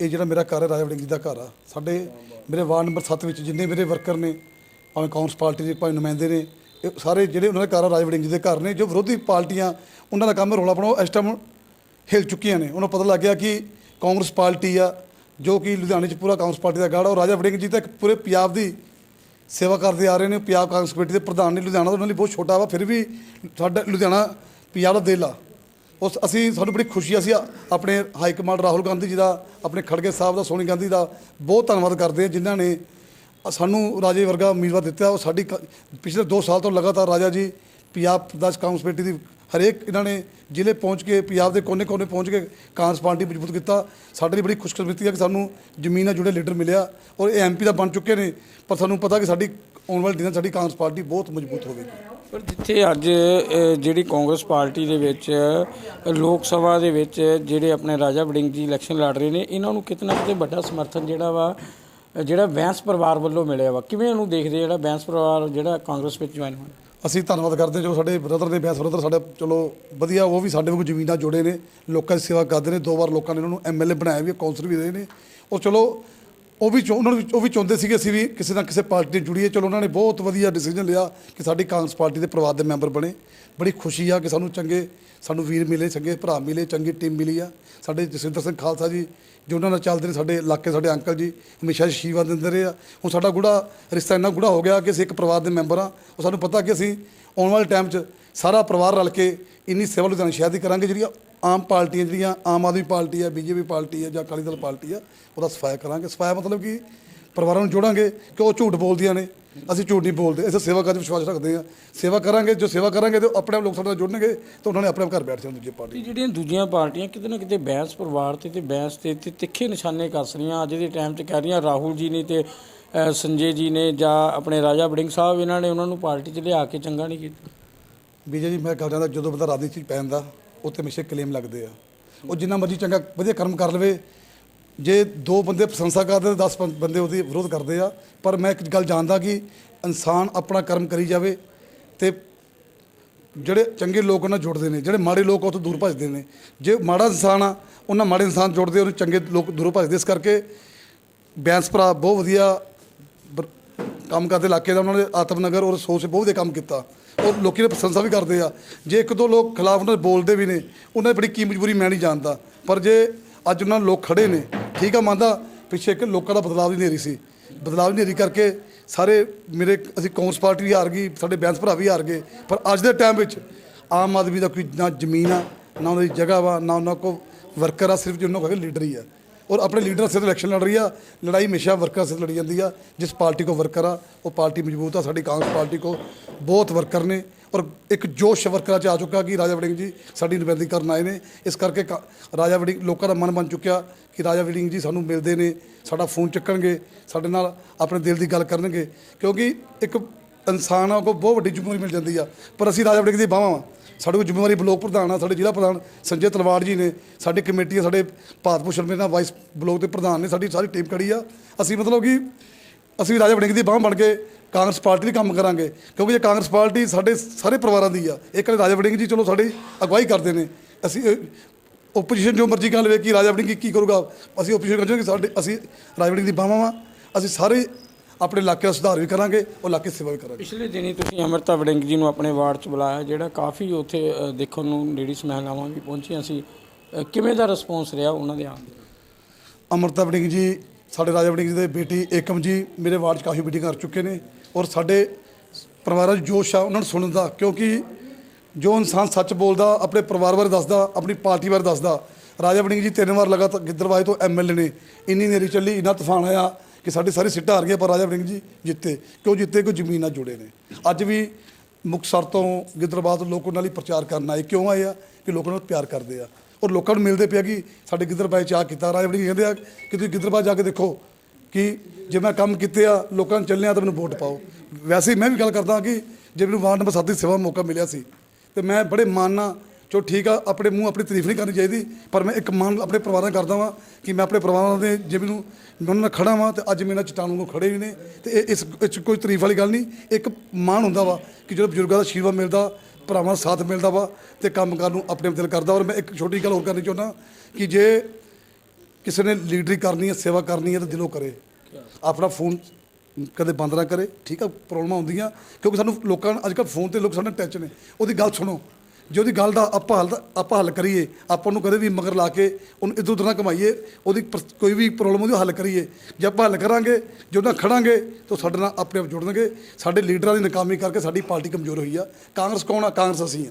ਇਹ ਜਿਹੜਾ ਮੇਰਾ ਘਰ ਹੈ ਰਾਜਾ ਵੜਿੰਗ ਜੀ ਦਾ ਘਰ ਆ। ਸਾਡੇ ਮੇਰੇ ਵਾਰਡ ਨੰਬਰ 7 ਵਿੱਚ ਜਿੰਨੇ ਮੇਰੇ ਵਰਕਰ ਨੇ ਭਾਵੇਂ ਕਾਂਗਰਸ ਪਾਰਟੀ ਦੇ ਭਾਵੇਂ ਨੁਮਾਇੰਦੇ ਨੇ ਇਹ ਸਾਰੇ ਜਿਹੜੇ ਉਹਨਾਂ ਦੇ ਘਰ ਆ, ਰਾਜਾ ਵੜਿੰਗ ਜੀ ਦੇ ਘਰ ਨੇ, ਜੋ ਵਿਰੋਧੀ ਪਾਰਟੀਆਂ, ਉਹਨਾਂ ਦਾ ਕੰਮ ਹੈ ਰੌਲਾ ਪਾਉਣਾ, ਇਸ ਟਾਈਮ ਹਿਲ ਚੁੱਕੀਆਂ ਨੇ। ਉਹਨਾਂ ਨੂੰ ਪਤਾ ਲੱਗ ਗਿਆ ਕਿ ਕਾਂਗਰਸ ਪਾਰਟੀ ਆ, ਜੋ ਕਿ ਲੁਧਿਆਣੇ 'ਚ ਪੂਰਾ ਕਾਂਗਰਸ ਪਾਰਟੀ ਦਾ ਗਾੜਾ, ਔਰ ਰਾਜਾ ਵੜਿੰਗ ਜੀ ਤਾਂ ਇੱਕ ਪੂਰੇ ਪੰਜਾਬ ਦੀ ਸੇਵਾ ਕਰਦੇ ਆ ਰਹੇ ਨੇ। ਪੰਜਾਬ ਕਾਂਗਰਸ ਕਮੇਟੀ ਦੇ ਪ੍ਰਧਾਨ ਨੇ ਲੁਧਿਆਣਾ ਤਾਂ ਉਹਨਾਂ ਲਈ ਬਹੁਤ ਛੋਟਾ ਵਾ, ਫਿਰ ਵੀ ਸਾਡਾ ਲੁਧਿਆਣਾ ਪੰਜਾਬ ਦਾ ਦਿਲ ਆ। ਉਸ ਅਸੀਂ, ਸਾਨੂੰ ਬੜੀ ਖੁਸ਼ੀ ਆ, ਅਸੀਂ ਆਪਣੇ ਹਾਈ ਕਮਾਂਡ ਰਾਹੁਲ ਗਾਂਧੀ ਜੀ ਦਾ, ਆਪਣੇ ਖੜਗੇ ਸਾਹਿਬ ਦਾ, ਸੋਨੀ ਗਾਂਧੀ ਦਾ ਬਹੁਤ ਧੰਨਵਾਦ ਕਰਦੇ ਆ, ਜਿਨ੍ਹਾਂ ਨੇ ਸਾਨੂੰ ਰਾਜੇ ਵਰਗਾ ਉਮੀਦਵਾਰ ਦਿੱਤਾ ਉਹ ਸਾਡੀ ਕ- ਪਿਛਲੇ 2 ਸਾਲ ਤੋਂ ਲਗਾਤਾਰ ਰਾਜਾ ਜੀ ਪੰਜਾਬ ਪ੍ਰਦੇਸ਼ ਕਾਂਗਰਸ ਕਮੇਟੀ ਦੀ ਹਰੇਕ ਇਹਨਾਂ ਨੇ ਜ਼ਿਲ੍ਹੇ ਪਹੁੰਚ ਕੇ ਪੰਜਾਬ ਦੇ ਕੋਨੇ-ਕੋਨੇ ਪਹੁੰਚ ਕੇ ਕਾਂਗਰਸ ਪਾਰਟੀ ਮਜ਼ਬੂਤ ਕੀਤਾ। ਸਾਡੇ ਲਈ ਬੜੀ ਖੁਸ਼ਕਿਸਮਤੀ ਹੈ ਕਿ ਸਾਨੂੰ ਜ਼ਮੀਨ ਨਾਲ ਜੁੜੇ ਲੀਡਰ ਮਿਲਿਆ ਔਰ ਇਹ ਐਮਪੀ ਦਾ ਬਣ ਚੁੱਕੇ ਨੇ ਪਰ ਸਾਨੂੰ ਪਤਾ ਕਿ ਸਾਡੀ ਆਉਣ ਵਾਲੇ ਦਿਨਾਂ 'ਚ ਸਾਡੀ ਕਾਂਗਰਸ ਪਾਰਟੀ ਬਹੁਤ ਮਜ਼ਬੂਤ ਹੋਵੇਗੀ। ਪਰ ਜਿੱਥੇ ਅੱਜ ਅ, ਜਿਹੜੀ ਕਾਂਗਰਸ ਪਾਰਟੀ ਦੇ ਵਿੱਚ ਲੋਕ ਸਭਾ ਦੇ ਵਿੱਚ ਜਿਹੜੇ ਆਪਣੇ ਰਾਜਾ ਵੜਿੰਗ ਜੀ ਇਲੈਕਸ਼ਨ ਲੜ ਰਹੇ ਨੇ ਇਹਨਾਂ ਨੂੰ ਕਿਤੇ ਨਾ ਕਿਤੇ ਵੱਡਾ ਸਮਰਥਨ ਜਿਹੜਾ ਵਾ ਜਿਹੜਾ ਬੈਂਸ ਪਰਿਵਾਰ ਵੱਲੋਂ ਮਿਲਿਆ ਵਾ, ਕਿਵੇਂ ਉਹਨੂੰ ਦੇਖਦੇ ਜਿਹੜਾ ਬੈਂਸ ਪਰਿਵਾਰ, ਜਿਹੜਾ ਕਾਂਗਰਸ ਵਿੱਚ ਜੁਆਇਨ ਹੋਇਆ? ਅਸੀਂ ਧੰਨਵਾਦ ਕਰਦੇ ਹਾਂ ਜੋ ਸਾਡੇ ਬ੍ਰਦਰ ਨੇ ਬੈਂਸ ਬ੍ਰਦਰ ਸਾਡਾ, ਚਲੋ ਵਧੀਆ, ਉਹ ਵੀ ਸਾਡੇ ਵਾਂਗੂ ਜ਼ਮੀਨਾਂ ਜੋੜੇ ਨੇ, ਲੋਕਾਂ ਦੀ ਸੇਵਾ ਕਰਦੇ ਨੇ, ਦੋ ਵਾਰ ਲੋਕਾਂ ਨੇ ਉਹਨਾਂ ਨੂੰ ਐਮਐਲਏ ਬਣਾਇਆ ਵੀ ਕੌਂਸਲਰ ਵੀ ਰਹੇ ਨੇ। ਉਹ ਚਲੋ, ਉਹ ਵੀ ਉਹਨਾਂ ਨੂੰ ਉਹ ਵੀ ਚਾਹੁੰਦੇ ਸੀਗੇ ਅਸੀਂ ਵੀ ਕਿਸੇ ਨਾ ਕਿਸੇ ਪਾਰਟੀ ਨਾਲ ਜੁੜੀਏ। ਚਲੋ, ਉਹਨਾਂ ਨੇ ਬਹੁਤ ਵਧੀਆ ਡਿਸੀਜਨ ਲਿਆ ਕਿ ਸਾਡੀ ਕਾਂਗਰਸ ਪਾਰਟੀ ਦੇ ਪਰਿਵਾਰ ਦੇ ਮੈਂਬਰ ਬਣੇ। ਬੜੀ ਖੁਸ਼ੀ ਆ ਕਿ ਸਾਨੂੰ ਚੰਗੇ, ਸਾਨੂੰ ਵੀਰ ਮਿਲੇ, ਚੰਗੇ ਭਰਾ ਮਿਲੇ, ਚੰਗੀ ਟੀਮ ਮਿਲੀ ਆ। ਸਾਡੇ ਜਸਵਿੰਦਰ ਸਿੰਘ ਖਾਲਸਾ ਜੀ, ਜੋ ਉਹਨਾਂ ਨਾਲ ਚੱਲਦੇ ਨੇ ਸਾਡੇ ਇਲਾਕੇ, ਸਾਡੇ ਅੰਕਲ ਜੀ, ਹਮੇਸ਼ਾ ਆਸ਼ੀਰਵਾਦ ਦਿੰਦੇ ਰਹੇ ਆ। ਹੁਣ ਸਾਡਾ ਗੂੜਾ, ਰਿਸ਼ਤਾ ਇੰਨਾ ਗੂੜਾ ਹੋ ਗਿਆ ਕਿ ਅਸੀਂ ਇੱਕ ਪਰਿਵਾਰ ਦੇ ਮੈਂਬਰ ਆ। ਉਹ ਸਾਨੂੰ ਪਤਾ ਕਿ ਅਸੀਂ ਆਉਣ ਵਾਲੇ ਟਾਈਮ 'ਚ ਸਾਰਾ ਪਰਿਵਾਰ ਰਲ ਕੇ ਇੰਨੀ ਸੇਵਾ ਲੁਧਿਆਣਾ ਸ਼ਹਿਰ ਦੀ ਕਰਾਂਗੇ, ਜਿਹੜੀਆਂ ਆਮ ਪਾਰਟੀਆਂ, ਜਿਹੜੀਆਂ ਆਮ ਆਦਮੀ ਪਾਰਟੀ ਆ, ਬੀਜੇਪੀ ਪਾਰਟੀ ਆ ਜਾਂ ਅਕਾਲੀ ਦਲ ਪਾਰਟੀ ਆ, ਉਹਦਾ ਸਫਾਇਆ ਕਰਾਂਗੇ। ਸਫਾਇਆ ਮਤਲਬ ਕਿ ਪਰਿਵਾਰਾਂ ਨੂੰ ਜੋੜਾਂਗੇ ਕਿ ਉਹ ਝੂਠ ਬੋਲਦੀਆਂ ਨੇ। ਅਸੀਂ ਝੂਠ ਨਹੀਂ ਬੋਲਦੇ ਅਸੀਂ ਸੇਵਾ ਕਰਨ ਵਿਸ਼ਵਾਸ ਰੱਖਦੇ ਆ ਸੇਵਾ ਕਰਾਂਗੇ ਜੋ ਸੇਵਾ ਕਰਾਂਗੇ ਤੇ ਆਪਣੇ ਆਪ ਲੋਕ ਸਾਡੇ ਨਾਲ ਜੁੜਨਗੇ ਤਾਂ ਉਹਨਾਂ ਨੇ ਆਪਣੇ ਆਪ ਘਰ ਬੈਠ ਜਾਣ ਦੂਜੀ ਪਾਰਟੀ ਤੇ ਜਿਹੜੀਆਂ ਦੂਜੀਆਂ ਪਾਰਟੀਆਂ ਕਿਤੇ ਨਾ ਕਿਤੇ ਬੈਂਸ ਪਰਿਵਾਰ ਤੇ ਤੇ ਬੈਂਸ ਤੇ ਤੇ ਤਿੱਖੇ ਨਿਸ਼ਾਨੇ ਕੱਸ ਰਹੀਆਂ ਅੱਜ ਦੇ ਟਾਈਮ 'ਚ ਕਹਿ ਰਹੀਆਂ ਰਾਹੁਲ ਜੀ ਨੇ ਤੇ ਸੰਜੇ ਜੀ ਨੇ ਜਾਂ ਆਪਣੇ ਰਾਜਾ ਵੜਿੰਗ ਸਾਹਿਬ ਇਹਨਾਂ ਨੇ ਉਹਨਾਂ ਨੂੰ ਪਾਰਟੀ 'ਚ ਲਿਆ ਕੇ ਚੰਗਾ ਨਹੀਂ ਕੀਤਾ। ਬੀਜੇ ਜੀ ਮੈਂ ਕਹਾਂ ਜਾਂਦਾ ਜਦੋਂ ਬੰਦਾ ਰਾਜਨੀਤੀ 'ਚ ਪੈ ਜਾਂਦਾ ਉੱਥੇ ਹਮੇਸ਼ਾ ਕਲੇਮ ਲੱਗਦੇ ਆ। ਉਹ ਜਿੰਨਾ ਮਰਜ਼ੀ ਚੰਗਾ ਵਧੀਆ ਕਰਮ ਕਰ ਲਵੇ ਜੇ ਦੋ ਬੰਦੇ ਪ੍ਰਸ਼ੰਸਾ ਕਰਦੇ ਤਾਂ 10 ਬੰਦੇ ਉਹਦੀ ਵਿਰੋਧ ਕਰਦੇ ਆ। ਪਰ ਮੈਂ ਇੱਕ ਗੱਲ ਜਾਣਦਾ ਕਿ ਇਨਸਾਨ ਆਪਣਾ ਕਰਮ ਕਰੀ ਜਾਵੇ ਤੇ ਜਿਹੜੇ ਚੰਗੇ ਲੋਕ ਉਹਨਾਂ ਨਾਲ ਜੁੜਦੇ ਨੇ, ਜਿਹੜੇ ਮਾੜੇ ਲੋਕ ਉਹ ਤੋਂ ਦੂਰ ਭੱਜਦੇ ਨੇ। ਜੇ ਮਾੜਾ ਇਨਸਾਨ ਆ, ਉਹਨਾਂ ਮਾੜੇ ਇਨਸਾਨ ਜੁੜਦੇ ਉਹਨੂੰ ਚੰਗੇ ਲੋਕ ਦੂਰੋਂ ਭੱਜਦੇ ਇਸ ਕਰਕੇ ਬੈਂਸ ਭਰਾ ਬਹੁਤ ਵਧੀਆ ਬਰ- ਕੰਮ ਕਰਦੇ ਇਲਾਕੇ ਦਾ। ਉਹਨਾਂ ਨੇ ਆਤਮਨਗਰ ਔਰ ਸੋਚ ਬਹੁਤ ਵਧੀਆ ਕੰਮ ਕੀਤਾ। ਔਰ ਲੋਕੀ ਨੇ ਪ੍ਰਸ਼ੰਸਾ ਵੀ ਕਰਦੇ ਆ। ਜੇ ਇੱਕ ਦੋ ਲੋਕ ਖਿਲਾਫ ਉਹਨਾਂ ਦੇ ਬੋਲਦੇ ਵੀ ਨੇ, ਉਹਨਾਂ ਦੀ ਬੜੀ ਕੀ ਮਜਬੂਰੀ ਮੈਂ ਨਹੀਂ ਜਾਣਦਾ। ਪਰ ਜੇ ਅੱਜ ਉਹਨਾਂ ਲੋਕ ਖੜੇ ਨੇ। ਠੀਕ ਆ ਮੰਨਦਾ ਪਿੱਛੇ ਇੱਕ ਲੋਕਾਂ ਦਾ ਬਦਲਾਅ ਦੀ ਨੇਰੀ ਸੀ। ਬਦਲਾਅ ਦੀ ਨੇਰੀ ਕਰਕੇ ਸਾਰੇ ਮੇਰੇ, ਅਸੀਂ ਕਾਂਗਰਸ ਪਾਰਟੀ ਵੀ ਹਾਰ ਗਈ, ਸਾਡੇ ਬੈਂਸ ਭਰਾ ਵੀ ਹਾਰ ਗਏ। ਪਰ ਅੱਜ ਦੇ ਟਾਈਮ ਵਿੱਚ ਆਮ ਆਦਮੀ ਦਾ ਕੋਈ ਨਾ ਜ਼ਮੀਨ ਆ, ਨਾ ਉਹਨਾਂ ਦੀ ਜਗ੍ਹਾ ਵਾ, ਨਾ ਉਹਨਾਂ ਕੋ ਵਰਕਰ ਆ, ਸਿਰਫ ਜੀ ਕੋਲ ਲੀਡਰ ਹੀ ਆ। ਔਰ ਆਪਣੇ ਲੀਡਰ ਸਿਰ ਇਲੈਕਸ਼ਨ ਲੜ ਰਹੀ ਆ। ਲੜਾਈ ਹਮੇਸ਼ਾ ਵਰਕਰ ਸਿਰ ਲੜੀ ਜਾਂਦੀ ਆ। ਜਿਸ ਪਾਰਟੀ ਕੋ ਵਰਕਰ ਆ, ਉਹ ਪਾਰਟੀ ਮਜ਼ਬੂਤ ਆ, ਸਾਡੀ ਕਾਂਗਰਸ ਪਾਰਟੀ ਕੋ ਬਹੁਤ ਵਰਕਰ ਨੇ। ਔਰ ਇੱਕ ਜੋਸ਼ ਵਰਕਰਾਂ 'ਚ ਆ ਚੁੱਕਾ ਕਿ ਰਾਜਾ ਵੜਿੰਗ ਜੀ ਸਾਡੀ ਨੁਮਾਇੰਦਗੀ ਕਰਨ ਆਏ ਨੇ। ਇਸ ਕਰਕੇ ਕਾ- ਰਾਜਾ ਵੜਿੰਗ ਲੋਕਾਂ ਦਾ ਮਨ ਬਣ ਚੁੱਕਿਆ ਕਿ ਰਾਜਾ ਵੜਿੰਗ ਜੀ ਸਾਨੂੰ ਮਿਲਦੇ ਨੇ, ਸਾਡਾ ਫੋਨ ਚੱਕਣਗੇ, ਸਾਡੇ ਨਾਲ ਆਪਣੇ ਦਿਲ ਦੀ ਗੱਲ ਕਰਨਗੇ। ਕਿਉਂਕਿ ਇੱਕ ਇਨਸਾਨ ਆ ਕੋ ਬਹੁਤ ਵੱਡੀ ਜ਼ਿੰਮੇਵਾਰੀ ਮਿਲ ਜਾਂਦੀ ਆ। ਪਰ ਅਸੀਂ ਰਾਜਾ ਵੜਿੰਗ ਦੀ ਬਾਹਾਂ ਵਾਂ। ਸਾਡੇ ਕੋਲ ਜ਼ਿੰਮੇਵਾਰੀ ਬਲੋਕ ਪ੍ਰਧਾਨ ਆ, ਸਾਡੇ ਜ਼ਿਲ੍ਹਾ ਪ੍ਰਧਾਨ ਸੰਜੇ ਤਲਵਾੜ ਜੀ ਨੇ, ਸਾਡੀ ਕਮੇਟੀ ਆ, ਸਾਡੇ ਭਾਰਤ ਭੂਸ਼ਣ ਮੇਰੇ ਨਾਲ ਵਾਈਸ ਬਲੋਕ ਦੇ ਪ੍ਰਧਾਨ ਨੇ, ਸਾਡੀ ਸਾਰੀ ਟੀਮ ਖੜੀ ਆ। ਅਸੀਂ ਮਤਲਬ ਕਿ ਅਸੀਂ ਰਾਜਾ ਵੜਿੰਗ ਦੀ ਬਾਹ ਬਣ ਕੇ ਕਾਂਗਰਸ ਪਾਰਟੀ ਲਈ ਕੰਮ ਕਰਾਂਗੇ। ਕਿਉਂਕਿ ਇਹ ਕਾਂਗਰਸ ਪਾਰਟੀ ਸਾਡੇ ਸਾਰੇ ਪਰਿਵਾਰਾਂ ਦੀ ਆ ਕਹਿੰਦੇ ਰਾਜਾ ਵੜਿੰਗ ਜੀ ਚਲੋ ਸਾਡੀ ਅਗਵਾਈ ਕਰਦੇ ਨੇ। ਅਸੀਂ ਓਪੋਜੀਸ਼ਨ ਜੋ ਮਰਜ਼ੀ ਕਰ ਲਵੇ ਕਿ ਰਾਜਾ ਵੜਿੰਗ ਕੀ ਕਰੂਗਾ? ਅਸੀਂ ਓਪੋਜੀਸ਼ਨ ਕਰਾਂਗੇ ਸਾਡੇ ਅਸੀਂ ਰਾਜਾ ਵੜਿੰਗ ਦੀ ਬਾਹਾਂ ਵਾਂ ਅਸੀਂ ਸਾਰੇ ਆਪਣੇ ਇਲਾਕੇ ਦਾ ਸੁਧਾਰ ਵੀ ਕਰਾਂਗੇ ਉਹ ਇਲਾਕੇ ਸੇਵਾ ਵੀ ਕਰਾਂਗੇ। ਪਿਛਲੇ ਦਿਨੀ ਤੁਸੀਂ ਅਮਰਤਾ ਵੜਿੰਗ ਜੀ ਨੂੰ ਆਪਣੇ ਵਾਰਡ 'ਚ ਬੁਲਾਇਆ ਜਿਹੜਾ ਕਾਫੀ ਉੱਥੇ ਦੇਖਣ ਨੂੰ ਲੇਡੀਜ਼ ਮਹਿਲਾਵਾਂ ਵੀ ਪਹੁੰਚੀਆਂ ਸੀ। ਕਿਵੇਂ ਦਾ ਰਿਸਪੌਂਸ ਰਿਹਾ ਉਹਨਾਂ ਦੇ ਆਉਣ ਦਾ? ਅਮਰਤਾ ਵੜਿੰਗ ਜੀ ਸਾਡੇ ਰਾਜਾ ਵੜਿੰਗ ਜੀ ਦੇ ਬੇਟੀ ਏਕਮ ਜੀ ਮੇਰੇ ਵਾਰਡ 'ਚ ਕਾਫੀ ਮੀਟਿੰਗ ਕਰ ਚੁੱਕੇ ਨੇ ਔਰ ਸਾਡੇ ਪਰਿਵਾਰਾਂ 'ਚ ਜੋਸ਼ ਆ ਉਹਨਾਂ ਨੂੰ ਸੁਣਨ ਦਾ, ਕਿਉਂਕਿ ਜੋ ਇਨਸਾਨ ਸੱਚ ਬੋਲਦਾ, ਆਪਣੇ ਪਰਿਵਾਰ ਬਾਰੇ ਦੱਸਦਾ, ਆਪਣੀ ਪਾਰਟੀ ਬਾਰੇ ਦੱਸਦਾ, ਰਾਜਾ ਵੜਿੰਗ ਜੀ ਤਿੰਨ ਵਾਰ ਲਗਾਤਾਰ ਗਿੱਦਰਵਾਏ ਤੋਂ ਐਮਐਲਏ ਨੇ। ਇੰਨੀ ਨੇਰੀ ਚੱਲੀ, ਇੰਨਾ ਤੂਫਾਨ ਆਇਆ ਕਿ ਸਾਡੀ ਸਾਰੀ ਸਿੱਟਾਂ ਹਾਰ ਗਈਆਂ, ਪਰ ਰਾਜਾ ਵੜਿੰਗ ਜੀ ਜਿੱਤੇ, ਕਿਉਂ ਜਿੱਤੇ? ਕੋਈ ਜ਼ਮੀਨ ਨਾਲ ਜੁੜੇ ਨੇ? ਅੱਜ ਵੀ ਮੁਕਤਸਰ ਤੋਂ ਗਿੱਦਰਬਾਦ ਤੋਂ ਲੋਕ ਉਹਨਾਂ ਲਈ ਪ੍ਰਚਾਰ ਕਰਨ ਆਏ, ਕਿਉਂ ਆਏ ਆ? ਕਿ ਲੋਕਾਂ ਨੂੰ ਪਿਆਰ ਕਰਦੇ ਆ। ਔਰ ਲੋਕਾਂ ਨੂੰ ਮਿਲਦੇ ਪਿਆ ਕਿ ਸਾਡੇ ਗਿੱਦਰਬਾਏ ਚ ਆ ਕੀਤਾ, ਰਾਜਾ ਵੜਿੰਗ ਕਹਿੰਦੇ ਆ ਕਿ ਤੁਸੀਂ ਗਿੱਦਰਬਾਦ ਜਾ ਕੇ ਦੇਖੋ ਕਿ ਜੇ ਮੈਂ ਕੰਮ ਕੀਤੇ ਆ, ਲੋਕਾਂ ਨੂੰ ਚੱਲਿਆ ਤਾਂ ਮੈਨੂੰ ਵੋਟ ਪਾਓ। ਵੈਸੇ ਮੈਂ ਵੀ ਗੱਲ ਕਰਦਾ ਕਿ ਜੇ ਮੈਨੂੰ ਵਾਰਡ ਨੰਬਰ 7 ਦੀ ਸੇਵਾ ਦਾ ਮੌਕਾ ਮਿਲਿਆ ਸੀ, ਤੇ ਮੈਂ ਬੜੇ ਮਾਣ ਨਾਲ, ਚਲੋ ਠੀਕ ਆ, ਆਪਣੇ ਮੂੰਹ ਆਪਣੀ ਤਾਰੀਫ ਨਹੀਂ ਕਰਨੀ ਚਾਹੀਦੀ, ਪਰ ਮੈਂ ਇੱਕ ਮਾਣ ਆਪਣੇ ਪਰਿਵਾਰਾਂ ਨਾਲ ਕਰਦਾ ਵਾਂ ਕਿ ਮੈਂ ਆਪਣੇ ਪਰਿਵਾਰਾਂ ਦੇ ਜੇ ਮੈਨੂੰ, ਮੈਂ ਉਹਨਾਂ ਨਾਲ ਖੜਾ ਵਾਂ ਤੇ ਅੱਜ ਮੇਰੇ ਨਾਲ ਚਟਾਨ ਨੂੰ ਖੜੇ ਵੀ ਨੇ, ਤੇ ਇਹ- ਇਸ ਇਸ 'ਚ ਕੋਈ ਤਾਰੀਫ ਵਾਲੀ ਗੱਲ ਨਹੀਂ, ਇੱਕ ਮਾਣ ਹੁੰਦਾ ਵਾ ਕਿ ਜਦੋਂ ਬਜ਼ੁਰਗਾਂ ਦਾ ਆਸ਼ੀਰਵਾਦ ਮਿਲਦਾ ਭਰਾਵਾਂ ਦਾ ਸਾਥ ਮਿਲਦਾ ਵਾ ਤੇ ਕੰਮ ਕਰਨ ਨੂੰ ਆਪਣੇ ਦਿਲ ਕਰਦਾ। ਔਰ ਮੈਂ ਇੱਕ ਛੋਟੀ ਗੱਲ ਹੋਰ ਕਰਨੀ ਚਾਹੁੰਦਾ ਕਿ ਜੇ ਕਿਸੇ ਨੇ ਲੀਡਰੀ ਕਰਨੀ ਹੈ, ਸੇਵਾ ਕਰਨੀ ਹੈ ਤਾਂ ਦਿਲੋਂ ਕਰੇ। ਆਪਣਾ ਫੋਨ ਕਦੇ ਬੰਦ ਨਾ ਕਰੇ। ਠੀਕ ਆ, ਪ੍ਰੋਬਲਮਾਂ ਹੁੰਦੀਆਂ ਕਿਉਂਕਿ ਸਾਨੂੰ ਲੋਕਾਂ ਨੂੰ ਕੱਲ੍ਹ ਫੋਨ ਤੇ ਲੋਕ ਸਾਡੇ ਟੱਚ ਨੇ। ਉਹਦੀ ਗੱਲ ਸੁਣੋ। ਜੇ ਉਹਦੀ ਗੱਲ ਦਾ ਆਪਾਂ ਹੱਲ ਆਪਾਂ ਹੱਲ ਕਰੀਏ, ਆਪਾਂ ਨੂੰ ਕਦੇ ਵੀ ਮਗਰ ਲਾ ਕੇ ਉਹਨੂੰ ਇਦੋਂ ਉਧਰ ਨਾ ਕਮਾਈਏ ਉਹਦੀ ਪਰ- ਕੋਈ ਵੀ ਪ੍ਰੋਬਲਮ ਉਹਦੀ ਹੱਲ ਕਰੀਏ। ਜੇ ਆਪਾਂ ਹੱਲ ਕਰਾਂਗੇ, ਜੇ ਉਹਨਾਂ ਖੜਾਂਗੇ, ਤਾਂ ਸਾਡੇ ਨਾਲ ਆਪਣੇ ਆਪ ਜੁੜਨਗੇ ਸਾਡੇ ਲੀਡਰਾਂ ਦੀ ਨਾਕਾਮੀ ਕਰਕੇ ਸਾਡੀ ਪਾਰਟੀ ਕਮਜ਼ੋਰ ਹੋਈ ਆ। ਕਾਂਗਰਸ ਕੌਣ ਆ? ਕਾਂਗਰਸ ਅਸੀਂ ਆ।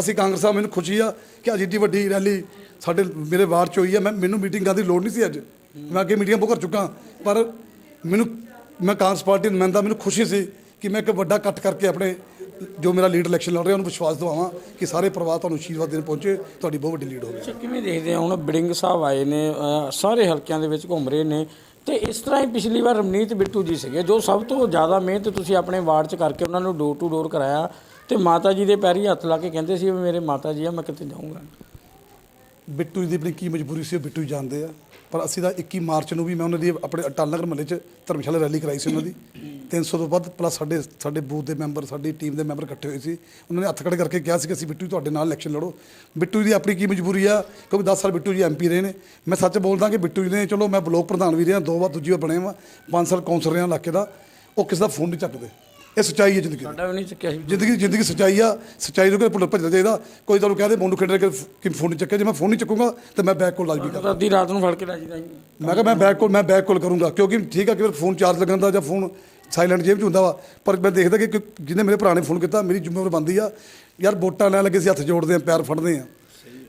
ਅਸੀਂ ਕਾਂਗਰਸ ਆ, ਮੈਨੂੰ ਖੁਸ਼ੀ ਆ ਕਿ ਅੱਜ ਇੱਡੀ ਵੱਡੀ ਰੈਲੀ ਸਾਡੇ ਮੇਰੇ ਵਾਰਡ 'ਚ ਹੋਈ ਆ। ਮੈਂ ਮੈਨੂੰ ਮੀਟਿੰਗਾਂ ਦੀ ਲੋੜ ਨਹੀਂ ਸੀ ਅੱਜ। ਮੈਂ ਅੱਗੇ ਮੀਟਿੰਗਾਂ ਬਹੁਤ ਕਰ ਚੁੱਕਾ, ਪਰ ਮੈਨੂੰ ਮੈਂ ਕਾਂਗਰਸ ਪਾਰਟੀ ਦਾ ਨੁਮਾਇੰਦਾ ਮੈਨੂੰ ਖੁਸ਼ੀ ਸੀ ਕਿ ਮੈਂ ਇੱਕ ਵੱਡਾ ਇਕੱਠ ਕਰਕੇ ਆਪਣੇ ਜੋ ਮੇਰਾ ਲੀਡ ਇਲੈਕਸ਼ਨ ਲੜ ਰਿਹਾ ਉਹਨੂੰ ਵਿਸ਼ਵਾਸ ਦਿਵਾਵਾਂ ਕਿ ਸਾਰੇ ਪਰਿਵਾਰ ਤੁਹਾਨੂੰ ਆਸ਼ੀਰਵਾਦ ਦੇਣ ਪਹੁੰਚੇ ਤੁਹਾਡੀ ਬਹੁਤ ਵੱਡੀ ਲੀਡ ਹੋਵੇ ਅੱਛਾ ਕਿਵੇਂ ਦੇਖਦੇ ਹੋ ਹੁਣ ਬਿੜਿੰਗ ਸਾਹਿਬ ਆਏ ਨੇ ਅ, ਸਾਰੇ ਹਲਕਿਆਂ ਦੇ ਵਿੱਚ ਘੁੰਮ ਰਹੇ ਨੇ ਤੇ ਇਸ ਤਰ੍ਹਾਂ ਹੀ ਪਿਛਲੀ ਵਾਰ ਰਮਨੀਤ ਬਿੱਟੂ ਜੀ ਸੀਗੇ ਜੋ ਸਭ ਤੋਂ ਜ਼ਿਆਦਾ ਮਿਹਨਤ ਤੁਸੀਂ ਆਪਣੇ ਵਾਰਡ 'ਚ ਕਰਕੇ ਉਹਨਾਂ ਨੂੰ ਡੋਰ ਟੂ ਡੋਰ ਕਰਾਇਆ ਤੇ ਮਾਤਾ ਜੀ ਦੇ ਪੈਰੀ ਹੱਥ ਲਾ ਕੇ ਕਹਿੰਦੇ ਸੀ ਵੀ ਮੇਰੇ ਮਾਤਾ ਜੀ ਆ ਮੈਂ ਕਿੱਥੇ ਜਾਊਂਗਾ। ਬਿੱਟੂ ਜੀ ਦੀ ਆਪਣੀ ਕੀ ਮਜਬੂਰੀ ਸੀ ਉਹ ਬਿੱਟੂ ਜੀ ਜਾਣਦੇ ਆ। ਪਰ ਅਸੀਂ ਤਾਂ 21 ਮਾਰਚ ਨੂੰ ਵੀ ਮੈਂ ਉਹਨਾਂ ਦੀ ਆਪਣੇ ਅਟਲ ਨਗਰ ਮਹੱਲੇ 'ਚ ਧਰਮਸ਼ਾਲਾ ਰੈਲੀ ਕਰਾਈ ਸੀ ਉਹਨਾਂ ਦੀ। 300 ਤੋਂ ਵੱਧ ਪਲੱਸ ਸਾਡੇ ਸਾਡੇ ਬੂਥ ਦੇ ਮੈਂਬਰ, ਸਾਡੀ ਟੀਮ ਦੇ ਮੈਂਬਰ ਇਕੱਠੇ ਹੋਏ ਸੀ। ਉਹਨਾਂ ਨੇ ਹੱਥ ਖੜੇ ਕਰਕੇ ਕਿਹਾ ਸੀ ਕਿ ਅਸੀਂ ਬਿੱਟੂ ਜੀ ਤੁਹਾਡੇ ਨਾਲ ਇਲੈਕਸ਼ਨ ਲੜੋ। ਬਿੱਟੂ ਜੀ ਦੀ ਆਪਣੀ ਕੀ ਮਜਬੂਰੀ ਆ, ਕਿਉਂਕਿ 10 ਸਾਲ ਬਿੱਟੂ ਜੀ ਐਮਪੀ ਰਹੇ ਨੇ। ਮੈਂ ਸੱਚ ਬੋਲਦਾ ਕਿ ਬਿੱਟੂ ਜੀ ਨੇ, ਚਲੋ ਮੈਂ ਬਲੋਕ ਪ੍ਰਧਾਨ ਵੀ ਰਿਹਾ, ਦੋ ਵਾਰ ਦੂਜੀ ਵਾਰ ਬਣਿਆ ਵਾਂ 5 ਸਾਲ ਕੌਂਸਲ ਰਿਹਾ ਇਲਾਕੇ ਦਾ। ਉਹ ਕਿਸੇ ਦਾ ਫੋਨ ਨਹੀਂ ਚੱਕਦੇ। ਇਹ ਸੱਚਾਈ ਹੈ ਜ਼ਿੰਦਗੀ ਦੀ। ਸਾਡਾ ਵੀ ਨਹੀਂ ਚੱਕਿਆ ਸੀ। ਜ਼ਿੰਦਗੀ ਜ਼ਿੰਦਗੀ ਸੱਚਾਈ ਆ। ਸੱਚਾਈ ਨੂੰ ਕਿ ਭੁੱਲ ਭੱਜਣਾ ਚਾਹੀਦਾ। ਕੋਈ ਤੁਹਾਨੂੰ ਕਹਦੇ ਮੁੰਡੂ ਖੇਡ ਕੇ ਕਿ ਫੋਨ ਨਹੀਂ ਚੱਕਿਆ। ਜੇ ਮੈਂ ਫੋਨ ਨਹੀਂ ਚੱਕੂਗਾ ਤੇ ਮੈਂ ਬੈਕ ਕੋਲ ਵੀ ਕਰਾਂ ਅੱਧੀ ਰਾਤ ਨੂੰ ਫੜ ਕੇ ਲੈ ਜਾਂਦਾ ਸੀ। ਮੈਂ ਕਿਹਾ ਮੈਂ ਬੈਕ ਕੋਲ ਮੈਂ ਬੈਕ ਕੋਲ ਕਰੂੰਗਾ। ਕਿਉਂਕਿ ਠੀਕ ਆ ਕਿ ਫੋਨ ਚਾਰਜ ਲੱਗਣ ਦਾ ਜਾਂ ਫੋਨ ਸਾਇਲੈਂਟ ਜੇਬ 'ਚ ਹੁੰਦਾ ਵਾ। ਪਰ ਮੈਂ ਦੇਖਦਾ ਕਿ ਕਿ ਜਿਹਨੇ ਮੇਰੇ ਭਰਾ ਨੇ ਫੋਨ ਕੀਤਾ ਮੇਰੀ ਜ਼ਿੰਮੇਵਾਰੀ ਬਣਦੀ ਆ। ਯਾਰ ਵੋਟਾਂ ਲੈਣ ਲੱਗੇ ਸੀ ਹੱਥ ਜੋੜਦੇ ਆ ਪੈਰ ਫੜਦੇ ਆ।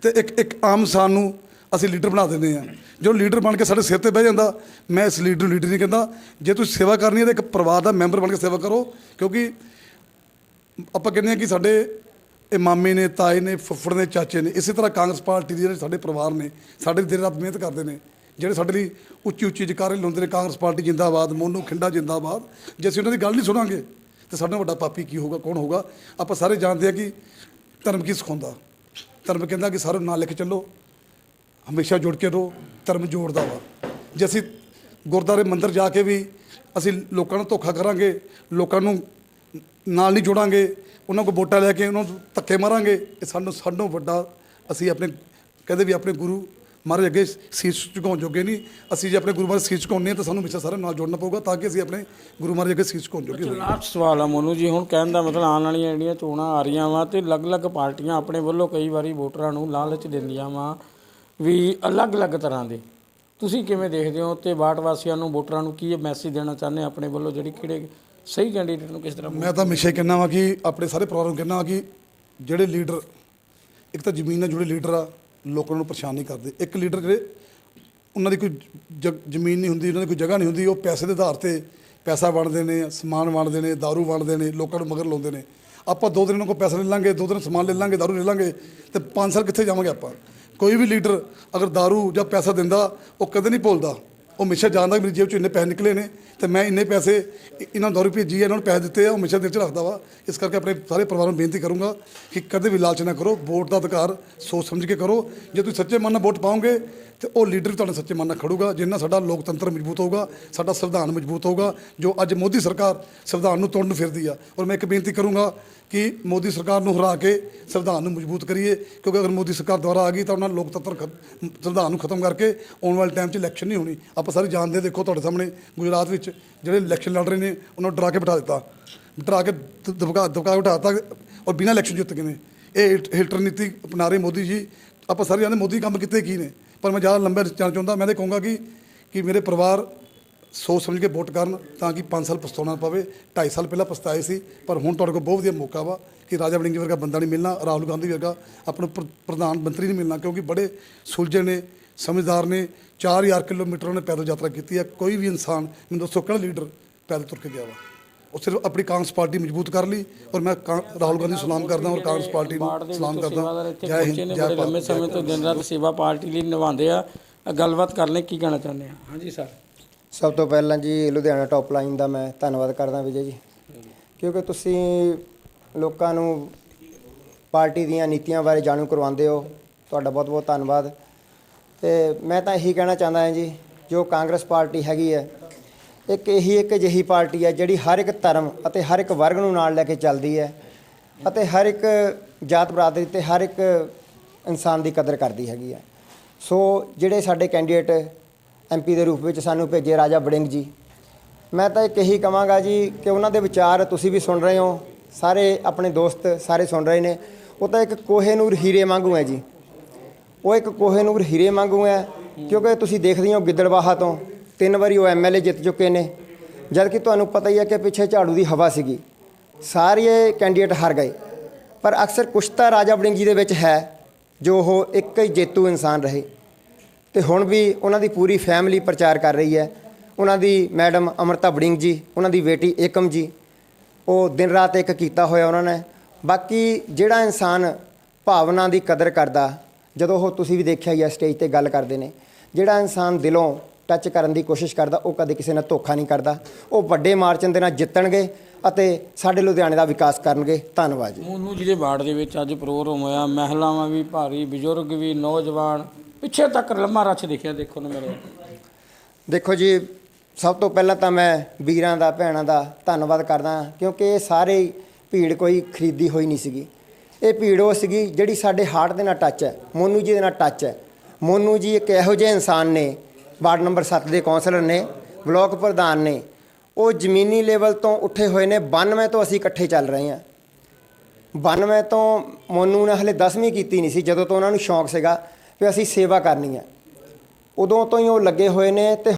ਤੇ ਇੱਕ ਇੱਕ ਆਮ ਇਨਸਾਨ ਨੂੰ ਅਸੀਂ ਲੀਡਰ ਬਣਾ ਦਿੰਦੇ ਆ। ਜੋ ਲੀਡਰ ਬਣ ਕੇ ਸਾਡੇ ਸਿਰ ਤੇ ਬਹਿ ਜਾਂਦਾ, ਮੈਂ ਇਸ ਲੀਡਰ ਨੂੰ ਲੀਡਰ ਨਹੀਂ ਕਹਿੰਦਾ। ਜੇ ਤੁਸੀਂ ਸੇਵਾ ਕਰਨੀ ਹੈ ਤਾਂ ਇੱਕ ਪਰਿਵਾਰ ਦਾ ਮੈਂਬਰ ਬਣ ਕੇ ਸੇਵਾ ਕਰੋ, ਕਿਉਂਕਿ ਆਪਾਂ ਕਹਿੰਦੇ ਆ ਕਿ ਸਾਡੇ ਇਹ ਮਾਮੇ ਨੇ, ਤਾਏ ਨੇ, ਫੁੱਫੜ ਨੇ, ਚਾਚੇ ਨੇ, ਇਸੇ ਤਰ੍ਹਾਂ ਕਾਂਗਰਸ ਪਾਰਟੀ ਦੇ ਜਿਹੜੇ ਸਾਡੇ ਪਰਿਵਾਰ ਨੇ, ਸਾਡੇ ਲਈ ਦਿਨ ਰਾਤ ਮਿਹਨਤ ਕਰਦੇ ਨੇ, ਜਿਹੜੇ ਸਾਡੇ ਲਈ ਉੱਚੀ ਉੱਚੀ ਜਕਾਰੇ ਲਾਉਂਦੇ ਨੇ ਕਾਂਗਰਸ ਪਾਰਟੀ ਜਿੰਦਾਬਾਦ, ਮੋਨੂ ਖਿੰਡਾ ਜਿੰਦਾਬਾਦ। ਜੇ ਅਸੀਂ ਉਹਨਾਂ ਦੀ ਗੱਲ ਨਹੀਂ ਸੁਣਾਂਗੇ, ਤੇ ਸਾਡਾ ਵੱਡਾ ਪਾਪੀ ਕੀ ਹੋਊਗਾ, ਕੌਣ ਹੋਊਗਾ? ਆਪਾਂ ਸਾਰੇ ਜਾਣਦੇ ਆ ਕਿ ਧਰਮ ਕੀ ਸਿਖਾਉਂਦਾ। ਧਰਮ ਕਹਿੰਦਾ ਕਿ ਸਾਰੇ ਨਾਲ ਲੈ ਕੇ ਚੱਲੋ ਹਮੇਸ਼ਾ ਜੁੜ ਕੇ ਰਹੋ ਧਰਮ ਜੋੜਦਾ ਵਾ। ਜੇ ਅਸੀਂ ਗੁਰਦਾਰੇ ਮੰਦਿਰ ਜਾ ਕੇ ਵੀ ਅਸੀਂ ਲੋਕਾਂ ਨੂੰ ਧੋਖਾ ਕਰਾਂਗੇ ਲੋਕਾਂ ਨੂੰ ਨਾਲ ਨਹੀਂ ਜੋੜਾਂਗੇ ਉਹਨਾਂ ਕੋਲ ਵੋਟਾਂ ਲੈ ਕੇ ਉਹਨਾਂ ਨੂੰ ਧੱਕੇ ਮਾਰਾਂਗੇ ਇਹ ਸਾਨੂੰ ਸਾਨੂੰ ਵੱਡਾ ਅਸੀਂ ਆਪਣੇ ਕਹਿੰਦੇ ਵੀ ਆਪਣੇ ਗੁਰੂ ਮਹਾਰਾਜ ਅੱਗੇ ਸੀਸ ਝੁਕਾਉਣ ਜੋਗੇ ਨਹੀਂ। ਅਸੀਂ ਜੇ ਆਪਣੇ ਗੁਰੂ ਮਹਾਰਾਜ ਸੀਸ ਝੁਕਾਉਂਦੇ ਹਾਂ ਤਾਂ ਸਾਨੂੰ ਹਮੇਸ਼ਾ ਸਾਰਿਆਂ ਨਾਲ ਜੋੜਨਾ ਪਊਗਾ ਤਾਂ ਕਿ ਅਸੀਂ ਆਪਣੇ ਗੁਰੂ ਮਹਾਰਾਜ ਅੱਗੇ ਸੀਸ ਝੁਕਾਉਣ ਜੋਗੇ ਹੋਈਏ। ਲਾਸਟ ਸਵਾਲ ਆ ਮੋਨੂ ਜੀ ਹੁਣ ਕਹਿਣ ਦਾ ਮਤਲਬ ਆਉਣ ਵਾਲੀਆਂ ਜਿਹੜੀਆਂ ਚੋਣਾਂ ਆ ਰਹੀਆਂ ਵਾ ਤੇ ਅਲੱਗ-ਅਲੱਗ ਪਾਰਟੀਆਂ ਆਪਣੇ ਵੱਲੋਂ ਕਈ ਵਾਰੀ ਵੋਟਰਾਂ ਨੂੰ ਲਾਲਚ ਦਿੰਦੀਆਂ ਵਾ। ਵੀ ਅਲੱਗ-ਅਲੱਗ ਤਰ੍ਹਾਂ ਦੇ ਤੁਸੀਂ ਕਿਵੇਂ ਦੇਖਦੇ ਹੋ ਤੇ ਵਾਰਡ ਵਾਸੀਆਂ ਨੂੰ ਵੋਟਰਾਂ ਨੂੰ ਕੀ ਮੈਸੇਜ ਦੇਣਾ ਚਾਹੁੰਦੇ ਆਪਣੇ ਵੱਲੋਂ ਜਿਹੜੀ ਕਿਹੜੇ ਸਹੀ ਕੈਂਡੀਡੇਟ ਨੂੰ ਕਿਸ ਤਰ੍ਹਾਂ ਮੈਂ ਤਾਂ ਹਮੇਸ਼ਾ ਹੀ ਕਹਿੰਦਾ ਵਾਂ ਕਿ ਆਪਣੇ ਸਾਰੇ ਪਰਿਵਾਰ ਨੂੰ ਕਹਿੰਦਾ ਵਾਂ ਕਿ ਜਿਹੜੇ ਲੀਡਰ ਇੱਕ ਤਾਂ ਜ਼ਮੀਨ ਨਾਲ ਜੁੜੇ ਲੀਡਰ ਆ ਲੋਕਾਂ ਨੂੰ ਪਰੇਸ਼ਾਨ ਨਹੀਂ ਕਰਦੇ ਇੱਕ ਲੀਡਰ ਜਿਹੜੇ ਉਹਨਾਂ ਦੀ ਕੋਈ ਜ- ਜ਼ਮੀਨ ਨਹੀਂ ਹੁੰਦੀ ਉਹਨਾਂ ਦੀ ਕੋਈ ਜਗ੍ਹਾ ਨਹੀਂ ਹੁੰਦੀ ਉਹ ਪੈਸੇ ਦੇ ਆਧਾਰ ਤੇ ਪੈਸਾ ਵੰਡਦੇ ਨੇ ਸਮਾਨ ਵੰਡਦੇ ਨੇ दारू ਵੰਡਦੇ ਨੇ ਲੋਕਾਂ ਨੂੰ ਮਗਰ ਲਾਉਂਦੇ ਨੇ ਆਪਾਂ ਦੋ ਦਿਨ ਉਹਨਾਂ ਕੋਲ ਪੈਸੇ ਲੈ ਲਾਂਗੇ ਦੋ ਦਿਨ ਸਮਾਨ ਲੈ ਲਾਂਗੇ दारू ਲੈ ਲਾਂਗੇ ਤੇ 5 ਸਾਲ ਕਿੱਥੇ ਜਾਵਾਂਗੇ ਆਪਾਂ ਕੋਈ ਵੀ ਲੀਡਰ ਅਗਰ दारू ਜਾਂ ਪੈਸਾ ਦਿੰਦਾ, ਉਹ ਕਦੇ ਨਹੀਂ ਭੁੱਲਦਾ। ਉਹ ਹਮੇਸ਼ਾ ਜਾਣਦਾ ਕਿ ਮੇਰੀ ਜੇਬ 'ਚੋਂ ਇੰਨੇ ਪੈਸੇ ਨਿਕਲੇ ਨੇ ਤੇ ਮੈਂ ਇੰਨੇ ਪੈਸੇ ਇਹਨਾਂ ਨੂੰ ਦਾਰੂ ਭੇਜੀ ਇਹਨਾਂ ਨੂੰ ਪੈਸੇ ਦਿੱਤੇ ਆ, ਉਹ ਹਮੇਸ਼ਾ ਦਿਲ 'ਚ ਰੱਖਦਾ ਵਾ। ਇਸ ਕਰਕੇ ਆਪਣੇ ਸਾਰੇ ਪਰਿਵਾਰ ਨੂੰ ਬੇਨਤੀ ਕਰੂੰਗਾ ਕਿ ਕਦੇ ਵੀ ਲਾਲਚ ਨਾ ਕਰੋ, ਵੋਟ ਦਾ ਅਧਿਕਾਰ ਸੋਚ ਸਮਝ ਕੇ ਕਰੋ। ਜੇ ਤੁਸੀਂ ਸੱਚੇ ਮਨ ਨਾਲ ਵੋਟ ਪਾਓਗੇ ਤੇ ਉਹ ਲੀਡਰ ਵੀ ਤੁਹਾਡੇ ਸੱਚੇ ਮਨ ਨਾਲ ਖੜੂਗਾ, ਜਿੰਨਾ ਸਾਡਾ ਲੋਕਤੰਤਰ ਮਜ਼ਬੂਤ ਹੋਊਗਾ, ਸਾਡਾ ਸੰਵਿਧਾਨ ਮਜ਼ਬੂਤ ਹੋਊਗਾ, ਜੋ ਅੱਜ ਮੋਦੀ ਸਰਕਾਰ ਸੰਵਿਧਾਨ ਨੂੰ ਤੋੜਨ ਫਿਰਦੀ ਆ। ਔਰ ਮੈਂ ਇੱਕ ਬੇਨਤੀ ਕਰੂੰਗਾ ਕਿ ਮੋਦੀ ਸਰਕਾਰ ਨੂੰ ਹਰਾ ਕੇ ਸੰਵਿਧਾਨ ਨੂੰ ਮਜ਼ਬੂਤ ਕਰੀਏ, ਕਿਉਂਕਿ ਅਗਰ ਮੋਦੀ ਸਰਕਾਰ ਦੁਆਰਾ ਆ ਗਈ ਤਾਂ ਉਹਨਾਂ ਲੋਕਤੰਤਰ ਖਤ- ਸੰਵਿਧਾਨ ਨੂੰ ਖਤਮ ਕਰਕੇ ਆਉਣ ਵਾਲੇ ਟਾਈਮ 'ਚ ਇਲੈਕਸ਼ਨ ਨਹੀਂ ਹੋਣੀ। ਆਪਾਂ ਸਾਰੇ ਜਾਣਦੇ ਦੇਖੋ ਤੁਹਾਡੇ ਸਾਹਮਣੇ ਗੁਜਰਾਤ ਵਿੱਚ ਜਿਹੜੇ ਇਲੈਕਸ਼ਨ ਲੜ ਰਹੇ ਨੇ, ਉਹਨਾਂ ਨੂੰ ਡਰਾ ਕੇ ਬਿਠਾ ਦਿੱਤਾ। ਡਰਾ ਕੇ ਦਬਕਾ ਦਬਕਾ ਕੇ ਬਿਠਾਤਾ ਔਰ ਬਿਨਾਂ ਇਲੈਕਸ਼ਨ ਜਿੱਤ ਗਏ ਨੇ। ਇਹ ਹਿਟ- ਹਿਲਟਰ ਨੀਤੀ ਅਪਣਾ ਰਹੇ ਮੋਦੀ ਜੀ। ਆਪਾਂ ਸਾਰੇ ਜਾਣਦੇ ਮੋਦੀ ਕੰਮ ਕੀਤੇ ਕੀ ਨੇ। ਪਰ ਮੈਂ ਜ਼ਿਆਦਾ ਲੰਬੇ ਜਾਣਾ ਚਾਹੁੰਦਾ, ਮੈਂ ਤਾਂ ਕਹੂੰਗਾ ਕਿ ਕਿ ਮੇਰੇ ਪਰਿਵਾਰ ਸੋਚ ਸਮਝ ਕੇ ਵੋਟ ਕਰਨ ਤਾਂ ਕਿ 5 ਸਾਲ ਪਛਤਾਉਣਾ ਨਾ ਪਵੇ 2.5 ਸਾਲ ਪਹਿਲਾਂ ਪਛਤਾਏ ਸੀ ਪਰ ਹੁਣ ਤੁਹਾਡੇ ਕੋਲ ਬਹੁਤ ਵਧੀਆ ਮੌਕਾ ਵਾ ਕਿ ਰਾਜਾ ਵੜਿੰਗ ਵਰਗਾ ਬੰਦਾ ਨਹੀਂ ਮਿਲਣਾ ਰਾਹੁਲ ਗਾਂਧੀ ਵਰਗਾ ਆਪਣਾ ਪ੍ਰ- ਪ੍ਰਧਾਨ ਮੰਤਰੀ ਨਹੀਂ ਮਿਲਣਾ ਕਿਉਂਕਿ ਬੜੇ ਸੁਲਝੇ ਨੇ ਸਮਝਦਾਰ ਨੇ 4000 ਕਿਲੋਮੀਟਰ ਉਹਨੇ ਪੈਦਲ ਯਾਤਰਾ ਕੀਤੀ ਹੈ ਕੋਈ ਵੀ ਇਨਸਾਨ ਮੈਨੂੰ ਦੱਸੋ ਕਿਹੜਾ ਲੀਡਰ ਪੈਦਲ ਤੁਰ ਕੇ ਗਿਆ ਵਾ? ਉਹ ਸਿਰਫ ਆਪਣੀ ਕਾਂਗਰਸ ਪਾਰਟੀ ਮਜ਼ਬੂਤ ਕਰ ਲਈ ਔਰ ਮੈਂ ਕਾਂ- ਰਾਹੁਲ ਗਾਂਧੀ ਨੂੰ ਸਲਾਮ ਕਰਦਾ ਔਰ ਕਾਂਗਰਸ ਪਾਰਟੀ ਨੂੰ ਸਲਾਮ ਕਰਦਾ। ਜੈ ਹਿੰਦ ਨੇ ਜੈ ਬੜੇ ਲੰਮੇ ਭਾਰਤ ਸਮੇਂ ਤੋਂ ਦਿਨ ਰਾਤ ਸੇਵਾ ਪਾਰਟੀ ਲਈ ਨਿਭਾਉਂਦੇ ਆ। ਗੱਲਬਾਤ ਕਰ ਲੈ ਕੀ ਕਹਿਣਾ ਚਾਹੁੰਦੇ ਆ? ਹਾਂਜੀ ਸਰ। ਸਭ ਤੋਂ ਪਹਿਲਾਂ ਜੀ ਲੁਧਿਆਣਾ ਟੌਪ ਲਾਈਨ ਦਾ ਮੈਂ ਧੰਨਵਾਦ ਕਰਦਾ ਵਿਜੇ ਜੀ। ਕਿਉਂਕਿ ਤੁਸੀਂ ਲੋਕਾਂ ਨੂੰ ਪਾਰਟੀ ਦੀਆਂ ਨੀਤੀਆਂ ਬਾਰੇ ਜਾਣੂ ਕਰਵਾਉਂਦੇ ਹੋ, ਤੁਹਾਡਾ ਬਹੁਤ ਬਹੁਤ ਧੰਨਵਾਦ। ਤੇ ਮੈਂ ਤਾਂ ਇਹੀ ਕਹਿਣਾ ਚਾਹੁੰਦਾ ਹਾਂ ਜੀ, ਜੋ ਕਾਂਗਰਸ ਪਾਰਟੀ ਹੈਗੀ ਹੈ, ਇੱਕ ਇਹੀ ਇੱਕ ਅਜਿਹੀ ਪਾਰਟੀ ਹੈ ਜਿਹੜੀ ਹਰ ਇੱਕ ਧਰਮ ਅਤੇ ਹਰ ਇੱਕ ਵਰਗ ਨੂੰ ਨਾਲ ਲੈ ਕੇ ਚੱਲਦੀ ਹੈ ਅਤੇ ਹਰ ਇੱਕ ਜਾਤ ਬਰਾਦਰੀ ਤੇ ਹਰ ਇੱਕ ਇਨਸਾਨ ਦੀ ਕਦਰ ਕਰਦੀ ਹੈਗੀ ਹੈ। ਸੋ ਜਿਹੜੇ ਸਾਡੇ ਕੈਂਡੀਡੇਟ ਐਮਪੀ ਦੇ ਰੂਪ ਵਿੱਚ ਸਾਨੂੰ ਭੇਜੇ ਰਾਜਾ ਬੜਿੰਗ ਜੀ। ਮੈਂ ਤਾਂ ਇਹ ਇਹੀ ਕਹਾਂਗਾ ਜੀ ਕਿ ਉਹਨਾਂ ਦੇ ਵਿਚਾਰ ਤੁਸੀਂ ਵੀ ਸੁਣ ਰਹੇ ਹੋ। ਸਾਰੇ ਆਪਣੇ ਦੋਸਤ ਸਾਰੇ ਸੁਣ ਰਹੇ ਨੇ। ਉਹ ਤਾਂ ਇੱਕ ਕੋਹੇਨੂਰ ਹੀਰੇ ਵਾਂਗੂ ਹੈ ਜੀ। ਉਹ ਇੱਕ ਕੋਹੇਨੂਰ ਹੀਰੇ ਵਾਂਗੂ ਹੈ ਕਿਉਂਕਿ ਤੁਸੀਂ ਦੇਖਦੇ ਹੋ ਗਿੱਦੜਵਾਹਾ ਤੋਂ ਤਿੰਨ ਵਾਰੀ ਉਹ ਐਮਐਲਏ ਜਿੱਤ ਚੁੱਕੇ ਨੇ। ਜਦ ਕਿ ਤੁਹਾਨੂੰ ਪਤਾ ਹੀ ਹੈ ਕਿ ਪਿੱਛੇ ਝਾੜੂ ਦੀ ਹਵਾ ਸੀਗੀ। ਸਾਰੇ ਕੈਂਡੀਡੇਟ ਹਾਰ ਗਏ। ਪਰ ਅਕਸਰ ਕੁਛ ਤਾਂ ਰਾਜਾ ਬੜਿੰਗ ਜੀ ਦੇ ਵਿੱਚ ਹੈ ਜੋ ਉਹ ਇੱਕ ਹੀ ਜੇਤੂ ਇਨਸਾਨ ਰਹੇ। ਤੇ ਹੁਣ ਵੀ ਉਹਨਾਂ ਦੀ ਪੂਰੀ ਫੈਮਿਲੀ ਪ੍ਰਚਾਰ ਕਰ ਰਹੀ ਹੈ। ਉਹਨਾਂ ਦੀ ਮੈਡਮ ਅਮਰਤਾ ਬੜਿੰਗ ਜੀ, ਉਹਨਾਂ ਦੀ ਬੇਟੀ ਏਕਮ ਜੀ, ਉਹ ਦਿਨ ਰਾਤ ਇੱਕ ਕੀਤਾ ਹੋਇਆ ਉਹਨਾਂ ਨੇ। ਬਾਕੀ ਜਿਹੜਾ ਇਨਸਾਨ ਭਾਵਨਾ ਦੀ ਕਦਰ ਕਰਦਾ, ਜਦੋਂ ਉਹ ਤੁਸੀਂ ਵੀ ਦੇਖਿਆ ਹੀ ਹੈ ਸਟੇਜ ਤੇ ਗੱਲ ਕਰਦੇ ਨੇ, ਜਿਹੜਾ ਇਨਸਾਨ ਦਿਲੋਂ ਟੱਚ ਕਰਨ ਦੀ ਕੋਸ਼ਿਸ਼ ਕਰਦਾ, ਉਹ ਕਦੇ ਕਿਸੇ ਨਾਲ ਧੋਖਾ ਨਹੀਂ ਕਰਦਾ। ਉਹ ਵੱਡੇ ਮਾਰਚਨ ਦੇ ਨਾਲ ਜਿੱਤਣਗੇ ਅਤੇ ਸਾਡੇ ਲੁਧਿਆਣੇ ਦਾ ਵਿਕਾਸ ਕਰਨਗੇ। ਧੰਨਵਾਦ ਜੀ। ਮੋਨੂ ਜੀ ਦੇ ਵਾਰਡ ਦੇ ਵਿੱਚ ਅੱਜ ਪ੍ਰੋਗਰਾਮ ਹੋਇਆ, ਮਹਿਲਾਵਾਂ ਵੀ ਭਾਰੀ, ਬਜ਼ੁਰਗ ਵੀ, ਨੌਜਵਾਨ ਪਿੱਛੇ ਤੱਕ ਲੰਮਾ ਰੱਛ ਦੇਖਿਆ, ਦੇਖੋ ਨਾ ਮੇਰੇ। ਦੇਖੋ ਜੀ, ਸਭ ਤੋਂ ਪਹਿਲਾਂ ਤਾਂ ਮੈਂ ਵੀਰਾਂ ਦਾ, ਭੈਣਾਂ ਦਾ ਧੰਨਵਾਦ ਕਰਦਾ ਕਿਉਂਕਿ ਇਹ ਸਾਰੇ ਭੀੜ ਕੋਈ ਖਰੀਦੀ ਹੋਈ ਨਹੀਂ ਸੀਗੀ। ਇਹ ਭੀੜ ਉਹ ਸੀਗੀ ਜਿਹੜੀ ਸਾਡੇ ਹਾਰਟ ਦੇ ਨਾਲ ਟੱਚ ਹੈ, ਮੋਨੂ ਜੀ ਦੇ ਨਾਲ ਟੱਚ ਹੈ। ਮੋਨੂ ਜੀ ਇੱਕ ਇਹੋ ਜਿਹੇ ਇਨਸਾਨ ਨੇ, ਵਾਰਡ ਨੰਬਰ 7 ਦੇ ਕੌਂਸਲਰ ਨੇ, ਬਲਾਕ ਪ੍ਰਧਾਨ ਨੇ। ਉਹ ਜ਼ਮੀਨੀ ਲੈਵਲ ਤੋਂ ਉੱਠੇ ਹੋਏ ਨੇ 92 ਤੋਂ ਅਸੀਂ ਇਕੱਠੇ ਚੱਲ ਰਹੇ ਹਾਂ। 92 ਤੋਂ ਮੋਨੂ ਨੇ ਹਲੇ 10ਵੀਂ ਕੀਤੀ ਨਹੀਂ ਸੀ, ਜਦੋਂ ਤੋਂ ਉਹਨਾਂ ਨੂੰ ਸ਼ੌਂਕ ਸੀਗਾ ਵੀ ਅਸੀਂ ਸੇਵਾ ਕਰਨੀ ਹੈ। ਉਦੋਂ ਤੋਂ ਹੀ ਉਹ ਲੱਗੇ ਹੋਏ ਨੇ ਤੇ